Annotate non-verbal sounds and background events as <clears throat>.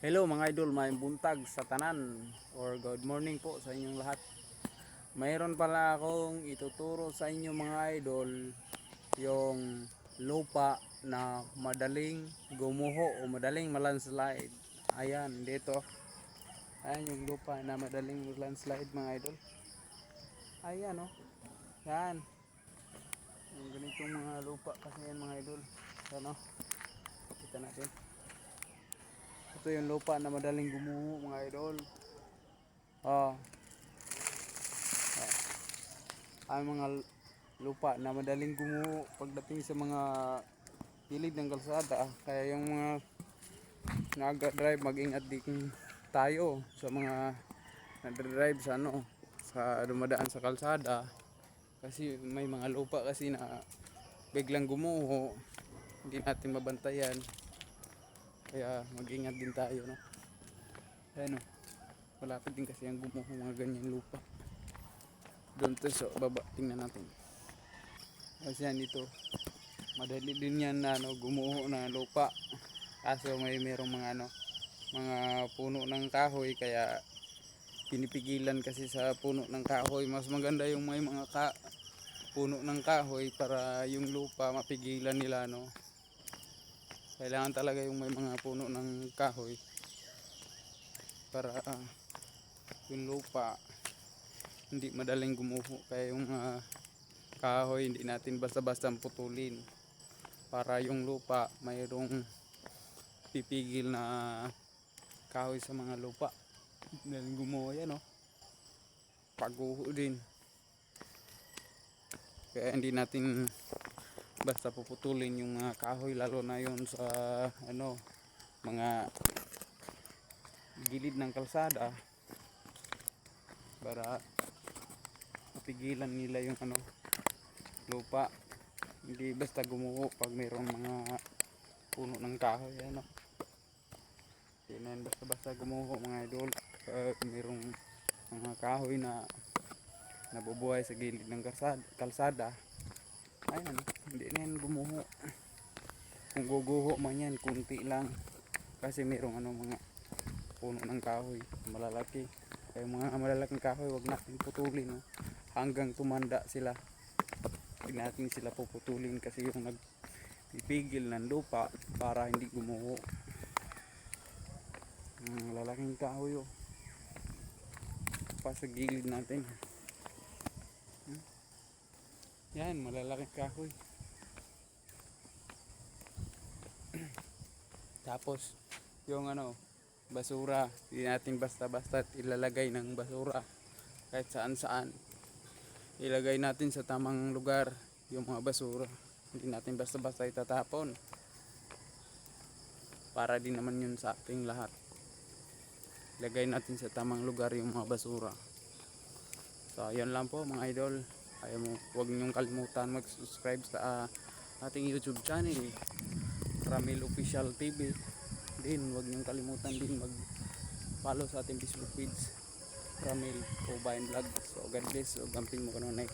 Hello mga idol, may buntag sa tanan or good morning po sa inyong lahat. Mayroon pala akong ituturo sa inyo mga idol yung lupa na madaling gumuho o madaling malandslide. Ayan, dito. Ayan yung lupa na madaling landslide mga idol. Ayan oh. Yan. Yung ganitong mga lupa kasi yan mga idol. Ano? Kita natin. Ito yung lupa na madaling gumuho mga idol. Oh. Ah. Ang mga lupa na madaling gumuho pagdating sa mga gilid ng kalsada. Ah. Kaya yung mga nag-drive mag-ingat din tayo sa mga nag-drive sa ano sa dumadaan sa kalsada kasi may mga lupa kasi na biglang gumuho hindi natin mabantayan kaya mag-ingat din tayo, no? Ayan, no? Malapit din kasi ang gumuho mga ganyan lupa. Doon to sa baba, tingnan natin. Kasi yan dito, madali din yan na ano, gumuho na lupa. Kaso may merong mga ano, mga puno ng kahoy kaya pinipigilan kasi sa puno ng kahoy. Mas maganda yung may mga ka, puno ng kahoy para yung lupa mapigilan nila, no? Kailangan talaga yung may mga puno ng kahoy para ah, yung lupa hindi madaling gumuho. Kaya yung ah, kahoy hindi natin basta-basta putulin para yung lupa mayroong pipigil na kahoy sa mga lupa. Dahil gumuho yan oh. Paguho din. Kaya hindi natin basta puputulin yung mga kahoy lalo na yon sa ano mga gilid ng kalsada para mapigilan nila yung ano lupa. Hindi basta gumuho pag mayroong mga puno ng kahoy ano. Hindi basta basta gumuho mga idol. Pag mayroong mga kahoy na nabubuhay sa gilid ng kalsada, kalsada ayun hindi na yan gumuho. Kung guguho man yan kunti lang. Kasi merong ano mga puno ng kahoy malalaki. Kaya mga malalaking kahoy wag natin putulin hanggang tumanda sila. Hindi natin sila puputulin kasi yung nagpipigil ng lupa para hindi gumuho. Malalaking kahoy oh. Pa sa gilid natin yan, malalaking kahoy. <clears throat> Tapos, yung ano, basura. Hindi natin basta-basta ilalagay ng basura. Kahit saan-saan. Ilagay natin sa tamang lugar yung mga basura. Hindi natin basta-basta itatapon. Para din naman yun sa ating lahat. Ilagay natin sa tamang lugar yung mga basura. So, yun lang po mga idol ayaw mo huwag niyong kalimutan mag subscribe sa ah, ating youtube channel Ramil Official TV din huwag niyong kalimutan din mag follow sa ating facebook page Ramil Cobain Vlog. So God bless. So gamping mo kanunay